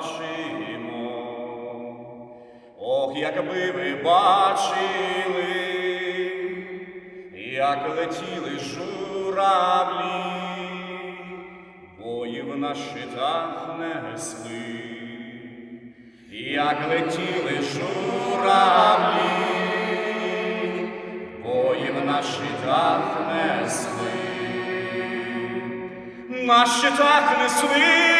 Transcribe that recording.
Пробачимо. Ох, якби ви бачили, як летіли журавлі, боїв на щитах несли, як летіли журавлі, боїв на щитах несли, на щитах несли